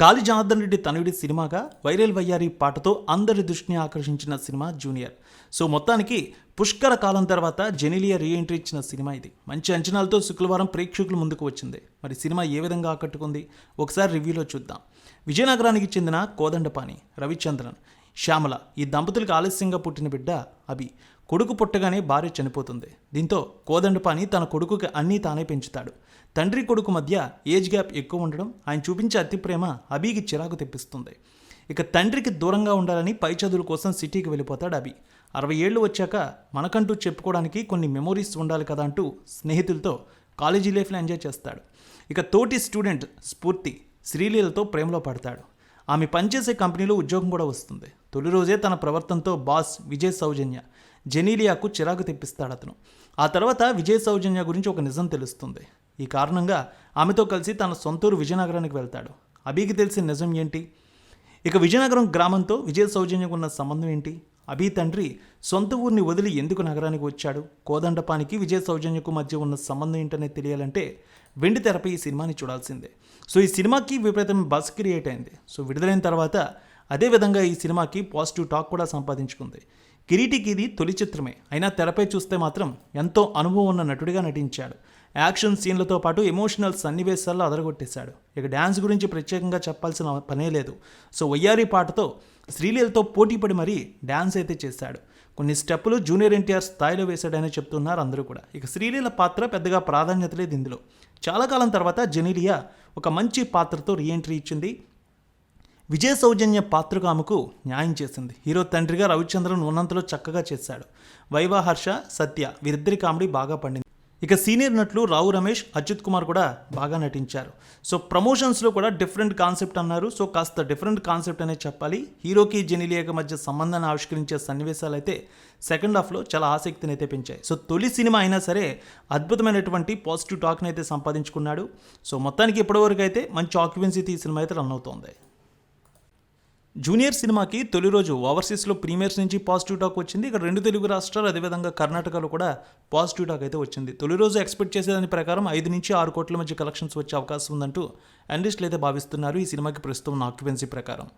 గాలి జనార్దన్ రెడ్డి తనుడి సినిమాగా వైరల్ వయ్యారి పాటతో అందరి దృష్టిని ఆకర్షించిన సినిమా జూనియర్. సో మొత్తానికి పుష్కర కాలం తర్వాత జెనిలియా రీఎంట్రీ ఇచ్చిన సినిమా ఇది. మంచి అంచనాలతో శుక్రవారం ప్రేక్షకుల ముందుకు వచ్చింది. మరి సినిమా ఏ విధంగా ఆకట్టుకుంది? ఒకసారి రివ్యూలో చూద్దాం. విజయనగరానికి చెందిన కోదండపాణి రవిచంద్రన్ శ్యామల ఈ దంపతులకు ఆలస్యంగా పుట్టిన బిడ్డ అభి. కొడుకు పుట్టగానే భార్య చనిపోతుంది. దీంతో కోదండపాని తన కొడుకుకి అన్నీ తానే పెంచుతాడు. తండ్రి కొడుకు మధ్య ఏజ్ గ్యాప్ ఎక్కువ ఉండడం ఆయన చూపించే అతి ప్రేమ అభికి చిరాకు తెప్పిస్తుంది. ఇక తండ్రికి దూరంగా ఉండాలని పై చదువుల కోసం సిటీకి వెళ్ళిపోతాడు అభి. అరవై ఏళ్ళు వచ్చాక మనకంటూ చెప్పుకోవడానికి కొన్ని మెమోరీస్ ఉండాలి కదా అంటూ స్నేహితులతో కాలేజీ లైఫ్లో ఎంజాయ్ చేస్తాడు. ఇక తోటి స్టూడెంట్ స్ఫూర్తి శ్రీలీలతో ప్రేమలో పడతాడు. ఆమె పనిచేసే కంపెనీలో ఉద్యోగం కూడా వస్తుంది. తొలి రోజే తన ప్రవర్తనతో బాస్ విజయ్ సౌజన్య జెనీలియాకు చిరాకు తెప్పిస్తాడు అతను. ఆ తర్వాత విజయ్ సౌజన్య గురించి ఒక నిజం తెలుస్తుంది. ఈ కారణంగా ఆమెతో కలిసి తన సొంతూరు విజయనగరానికి వెళ్తాడు. అభికి తెలిసిన నిజం ఏంటి? ఇక విజయనగరం గ్రామంతో విజయ సౌజన్యకు ఉన్న సంబంధం ఏంటి? అభి తండ్రి సొంత ఊరిని వదిలి ఎందుకు నగరానికి వచ్చాడు? కోదండపానికి విజయ సౌజన్యకు మధ్య ఉన్న సంబంధం ఏంటనేది తెలియాలంటే వెండి తెరపై ఈ సినిమాని చూడాల్సిందే. సో ఈ సినిమాకి విపరీతమైన బస్ క్రియేట్ అయింది. సో విడుదలైన తర్వాత అదేవిధంగా ఈ సినిమాకి పాజిటివ్ టాక్ కూడా సంపాదించుకుంది. కిరీటికి ఇది తొలి చిత్రమే. అయినా తెరపై చూస్తే మాత్రం ఎంతో అనుభవం ఉన్న నటుడిగా నటించాడు. యాక్షన్ సీన్లతో పాటు ఎమోషనల్ సన్నివేశాల్లో అదరగొట్టేశాడు. ఇక డ్యాన్స్ గురించి ప్రత్యేకంగా చెప్పాల్సిన పనే లేదు. సో వయ్యారి పాటతో శ్రీలీలతో పోటీపడి మరీ డ్యాన్స్ అయితే చేశాడు. కొన్ని స్టెప్పులు జూనియర్ ఎన్టీఆర్ స్థాయిలో వేశాడని చెప్తున్నారు అందరూ కూడా. ఇక శ్రీలీల పాత్ర పెద్దగా ప్రాధాన్యత లేదు ఇందులో. చాలా కాలం తర్వాత జెనీలియా ఒక మంచి పాత్రతో రీఎంట్రీ ఇచ్చింది. విజయ సౌజన్య పాత్రకు ఆమెకు న్యాయం చేసింది. హీరో తండ్రిగా రవిచంద్రన్ ఉన్నంతలో చక్కగా చేశాడు. వైవాహర్ష సత్య వీరిద్దరి కామెడీ బాగా పండింది. ఇక సీనియర్ నటులు రావు రమేష్ అచ్యుత్ కుమార్ కూడా బాగా నటించారు. సో ప్రమోషన్స్లో కూడా డిఫరెంట్ కాన్సెప్ట్ అన్నారు. సో కాస్త డిఫరెంట్ కాన్సెప్ట్ అనే చెప్పాలి. హీరోకి జెనిలియాకి మధ్య సంబంధాన్ని ఆవిష్కరించే సన్నివేశాలు అయితే సెకండ్ హాఫ్లో చాలా ఆసక్తిని అయితే పెంచాయి. సో తొలి సినిమా అయినా సరే అద్భుతమైనటువంటి పాజిటివ్ టాక్ని అయితే సంపాదించుకున్నాడు. సో మొత్తానికి ఇప్పటివరకు అయితే మంచి ఆక్యుపెన్సీ ఈ సినిమా అయితే రన్ అవుతోంది. జూనియర్ సినిమాకి తొలి రోజు ఓవర్సీస్లో ప్రీమియర్స్ నుంచి పాజిటివ్ టాక్ వచ్చింది. ఇక్కడ రెండు తెలుగు రాష్ట్రాలు అదేవిధంగా కర్ణాటకలో కూడా పాజిటివ్ టాక్ అయితే వచ్చింది. తొలి రోజు ఎక్స్పెక్ట్ చేసేదాని ప్రకారం ఐదు నుంచి ఆరు కోట్ల మధ్య కలెక్షన్స్ వచ్చే అవకాశం ఉందంటూ అనలిస్టులు అయితే భావిస్తున్నారు. ఈ సినిమాకి ప్రస్తుతం ఆక్యుపెన్సీ ప్రకారం.